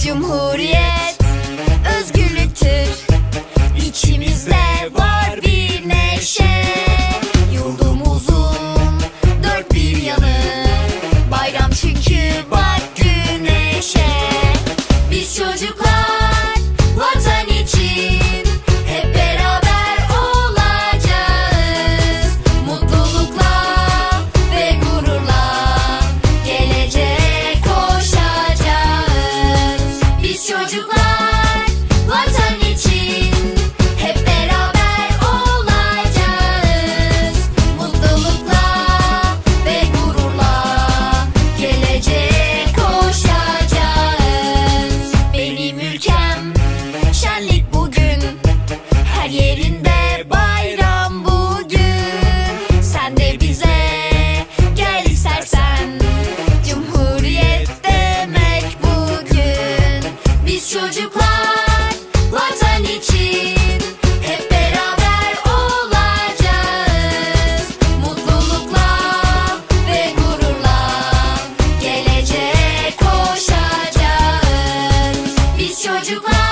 Cumhuriyet Vatan için hep beraber olacağız. Mutlulukla ve gururla geleceğe koşacağız. Benim ülkem şenlik bugün her yerinde. çocuklar.